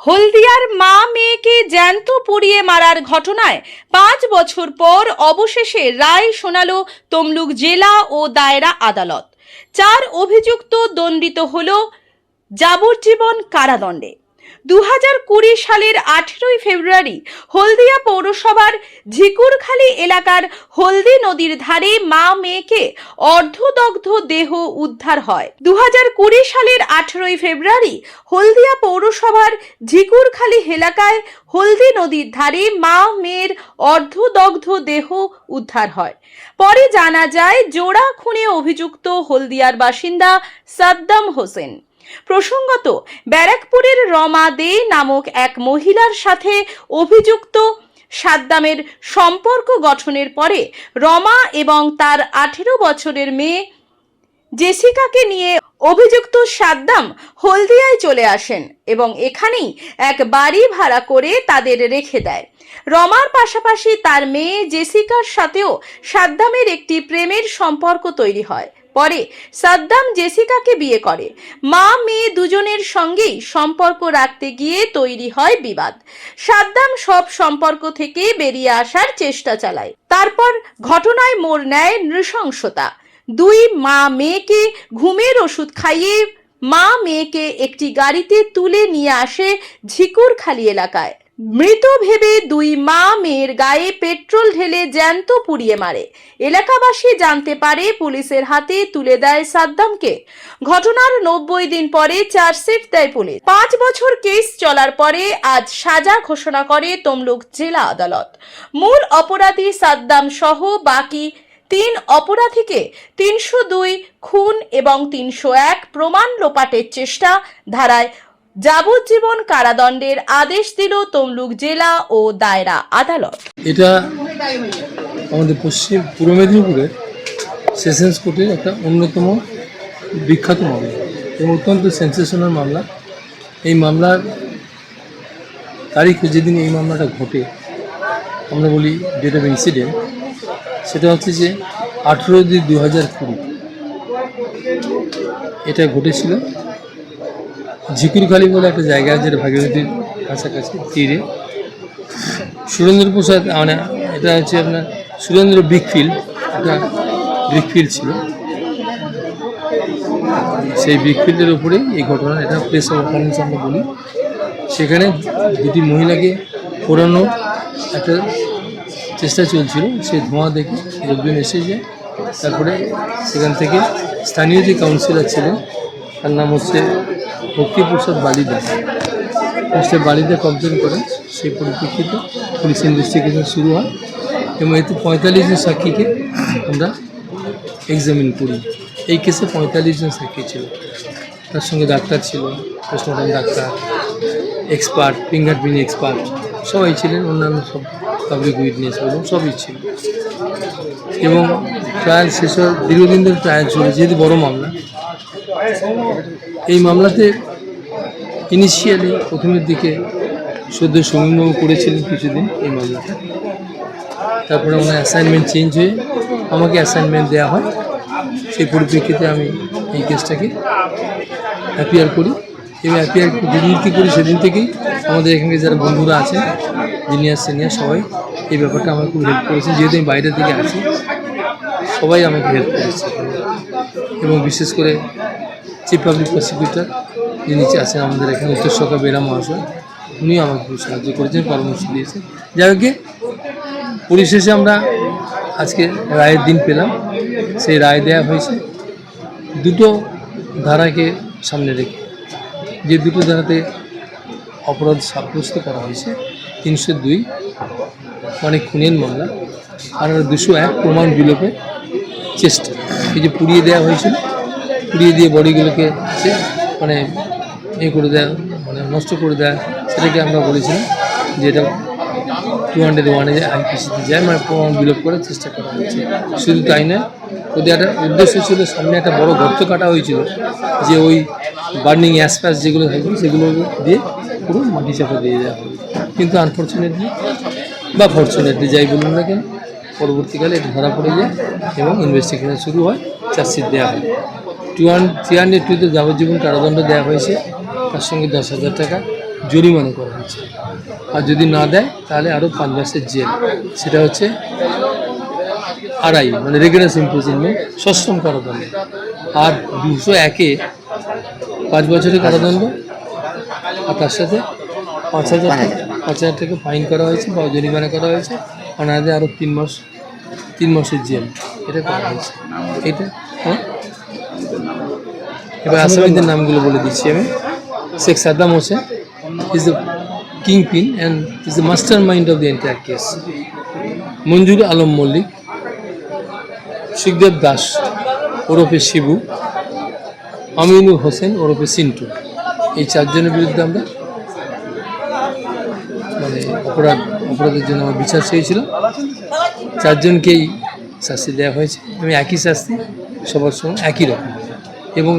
হলদিয়ার মা মেয়েকে জ্যান্ত পুড়িয়ে মারার ঘটনায় পাঁচ বছর পর অবশেষে রায় শোনালো তমলুক জেলা ও দায়রা আদালত। চার অভিযুক্ত দণ্ডিত হল যাবজ্জীবন কারাদণ্ডে। দু হাজার কুড়ি সালের আঠেরোই ফেব্রুয়ারি হলদিয়া পৌরসভার ঝিকুরখালী এলাকার হলদি নদীর ধারে মা মেয়েকে অর্ধদগ্ধ দেহ উদ্ধার হয়। দু হাজার কুড়ি সালের আঠেরোই ফেব্রুয়ারি হলদিয়া পৌরসভার ঝিকুরখালী এলাকায় হলদি নদীর ধারে মা মেয়ের অর্ধদগ্ধ দেহ উদ্ধার হয়। পরে জানা যায়, জোড়া খুনে অভিযুক্ত হলদিয়ার বাসিন্দা সাদ্দাম হোসেন। প্রসঙ্গত, ব্যারাকপুরের রমা দে নামক এক মহিলার সাথে অভিযুক্ত সাদ্দামের সম্পর্ক গঠনের পরে রমা এবং তার আঠেরো বছরের মেয়ে জেসিকাকে নিয়ে অভিযুক্ত সাদ্দাম হলদিয়ায় চলে আসেন এবং এখানেই এক বাড়ি ভাড়া করে তাদের রেখে দেয়। রমার পাশাপাশি তার মেয়ে জেসিকার সাথেও সাদ্দামের একটি প্রেমের সম্পর্ক তৈরি হয়। পরে সাদ্দাম জেসিকাকে বিয়ে করে। মা, মেয়ে দুজনের সঙ্গেই সম্পর্ক রাখতে গিয়ে তৈরি হয় বিবাদ। সাদ্দাম সব সম্পর্ক থেকে বেরিয়ে আসার চেষ্টা চালায়। তারপর ঘটনায় মোড় নেয় নৃশংসতা। দুই মা, মেয়েকে ঘুমের ওষুধ খাইয়ে মা, মেয়েকে একটি গাড়িতে তুলে নিয়ে আসে ঝিকুরখালি এলাকায়। মৃত ভেবে দুই মা মেয়ের গায়ে পেট্রোল ঢেলে জ্যান্ত পুড়িয়ে মারে। এলাকাবাসী জানতে পারে পুলিশের হাতে তুলে দেয় সাদ্দামকে। ঘটনার নব্বই দিন পরে চার্জশিট দেয় পুলিশ। পাঁচ বছর কেস চলার পরে আজ সাজা ঘোষণা করে তমলুক জেলা আদালত। মূল অপরাধী সাদ্দাম সহ বাকি তিন অপরাধীকে তিনশো দুই খুন এবং তিনশো এক প্রমাণ লোপাটের চেষ্টা ধারায় যাবজ্জীবন কারাদণ্ডের আদেশ দিল তমলুক জেলা ও দায়রা আদালত। এটা আমাদের পশ্চিম, পূর্ব মেদিনীপুরের সেশনস কোর্টের একটা অন্যতম বিখ্যাত মামলা এবং অত্যন্ত সেন্সেশনাল মামলা। এই মামলার তারিখে যেদিন এই মামলাটা ঘটে, আমরা বলি ডেট অফ ইনসিডেন্ট সেটা হচ্ছে যে আঠেরো দুই দু হাজার কুড়ি। এটা ঘটেছিল ঝিকুরখালি বলে একটা জায়গা যেটা ভাগীরথীর কাছাকাছি, তীরে। সুরেন্দ্র প্রসাদ মানে এটা হচ্ছে আপনার সুরেন্দ্র ব্রিকফিল্ড, একটা ব্রিকফিল্ড ছিল। সেই ব্রিকফিল্ডের উপরেই এই ঘটনা, এটা প্লেস অফ অফারেন্স আমরা বলি। সেখানে দুটি মহিলাকে পোড়ানো একটা চেষ্টা চলছিল সেই ধোঁয়া দেখে লোকজন এসে যায়। তারপরে সেখান থেকে স্থানীয় যে কাউন্সিলর ছিলেন তার নাম হচ্ছে ভক্তিপ্রসাদ বালিদা সে বাড়িতে কমপ্লেন করে, সেই পরিপ্রেক্ষিতে পুলিশ ইনভেস্টিগেশন শুরু হয় এবং এতে পঁয়তাল্লিশ জন সাক্ষীকে আমরা এক্সামিন করি। এই কেসে পঁয়তাল্লিশ জন সাক্ষী ছিল। তার সঙ্গে ডাক্তার ছিল postmortem doctor expert fingerprint expert সবাই ছিলেন, অন্যান্য সব পাবলিক উইটনেস এবং সবই ছিল। এবং ট্রায়াল শেষ হওয়ার, দীর্ঘদিন ধরে ট্রায়াল চলে যেহেতু বড় মামলা এই মামলাতে ইনিশিয়ালি প্রথমের দিকে সদ্য সমীমবাবু করেছিলেন কিছুদিন এই মামলাটা। তারপরে ওনার অ্যাসাইনমেন্ট চেঞ্জ হয়ে আমাকে অ্যাসাইনমেন্ট দেওয়া হয়। সেই পরিপ্রেক্ষিতে আমি এই কেসটাকে অ্যাপিয়ার করি। এবং অ্যাপিয়ার যেদিনকে করি সেদিন থেকেই আমাদের এখানে যারা বন্ধুরা আছেন জুনিয়র সিনিয়র সবাই এই ব্যাপারটা আমাকে খুব হেল্প করেছেন যেহেতু আমি বাইরে থেকে আছি, সবাই আমাকে হেল্প করেছে। এবং বিশেষ করে চিফ পাবলিক প্রসিকিউটর যিনি আছেন আমাদের এখানে উত্তর সরকার বেরা মহাশয়, উনিও আমাকে খুব সাহায্য করেছেন, পরামর্শ দিয়েছেন। যাই হোক পরিশেষে আমরা আজকে রায়ের দিন পেলাম। সেই রায় দেওয়া হয়েছে। দুটো ধারাকে সামনে রেখে, যে দুটো ধারাতে অপরাধ সাব্যস্ত করা হয়েছে, তিনশো দুই মানে খুনের মামলা, আর দুশো এক প্রমাণ বিলোপে চেষ্টা, এই যে পুড়িয়ে দেওয়া হয়েছিল পুড়িয়ে দিয়ে বডিগুলোকে সে মানে এ করে দেয় মানে নষ্ট করে দেয়, সেটাকে আমরা বলেছিলাম যে এটা টু হান্ড্রেড ওয়ানে আইপিসিতে যায় মানে প্রমাণ বিলোপ করার চেষ্টা করা হয়েছে। শুধু তাই নয়, ওদের একটা উদ্দেশ্য ছিল, সামনে একটা বড় গর্ত কাটা হয়েছিল, যে ওই বার্নিং অ্যাসপ্যাস যেগুলো থাকবে, সেগুলো দিয়ে পুরো মাটি চাপা দিয়ে দেওয়া হবে। কিন্তু আনফর্চুনেটলি বা ফর্চুনেটলি যাই বলুন না কেন, পরবর্তীকালে এটা ধরা পড়ে যায় এবং ইনভেস্টিগেশন শুরু হয় চার্জশিট দেওয়া হয়। টু হান্ড্রেড থ্রি হান্ড্রেড টুতে যাবজ্জীবন কারাদণ্ড দেওয়া হয়েছে। তার সঙ্গে দশ হাজার টাকা জরিমানা করা হয়েছে। আর যদি না দেয় তাহলে আরও পাঁচ মাসের জেল। সেটা হচ্ছে আড়াই মানে রেগুলার ইম্প্রিজনমেন্ট সশ্রম কারাদণ্ড। আর দুশো একে পাঁচ বছরের কারাদণ্ড। আর তার সাথে পাঁচ হাজার পাঁচ হাজার। টাকা ফাইন করা হয়েছে বা জরিমানা করা হয়েছে। আর নাহলে আরও তিন মাস তিন মাসের জেল। এটা করা হয়েছে। এটা এবার আসামিদের নামগুলো বলে দিচ্ছি আমি। Sheikh Saddam Hossain is the kingpin and is the mastermind of the entire case Manjur Alam Mallick Sukhdeb Das, ওরফে শিবু আমিনুর হোসেন, ওরফে সিন্টু। এই চারজনের বিরুদ্ধে আমরা মানে অপরাধ, অপরাধের জন্য আমার বিচার চেয়েছিলাম। চারজনকেই শাস্তি দেওয়া হয়েছে। আমি একই শাস্তি সবার সময় একই রকম। এবং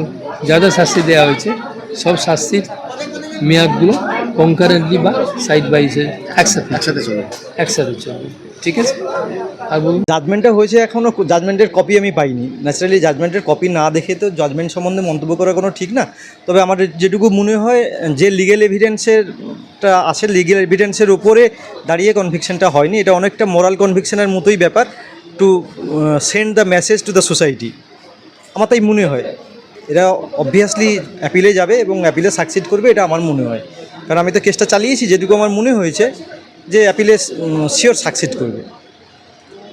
যা যা শাস্তি দেওয়া হয়েছে সব শাস্তির মেয়াদগুলো কনকারেন্টলি বা সাইড বাই সাইড একসাথে একসাথে চলবে। একসাথে চলবে। ঠিক আছে? আর বলুন। জাজমেন্টটা হয়েছে এখনও জাজমেন্টের কপি আমি পাইনি। ন্যাচারালি জাজমেন্টের কপি না দেখে তো জাজমেন্ট সম্বন্ধে মন্তব্য করা কোনো ঠিক না। তবে আমার যেটুকু মনে হয় যে লিগেল এভিডেন্সেরটা আছে লিগেল এভিডেন্সের উপরে দাঁড়িয়ে কনভিকশনটা হয়নি। এটা অনেকটা মোরাল কনভিকশনের মতোই ব্যাপার to send the message to the society আমার তাই মনে হয়। এরা অবভিয়াসলি অ্যাপিলে যাবে এবং অ্যাপিলে সাকসিড করবে এটা আমার মনে হয়। কারণ আমি তো কেসটা চালিয়েছি যেটুকু আমার মনে হয়েছে যে অ্যাপিলে শিওর সাকসিড করবে।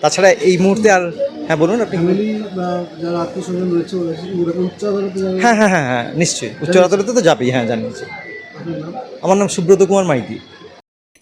তাছাড়া এই মুহূর্তে আর হ্যাঁ বলুন আপনি। হ্যাঁ হ্যাঁ হ্যাঁ হ্যাঁ নিশ্চয়ই। উচ্চ আদালতে তো যাবেই হ্যাঁ জানিয়েছি। আমার নাম Subrata Kumar Maity.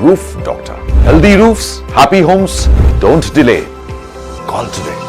Roof Doctor. Healthy roofs, happy homes. Don't delay. Call today.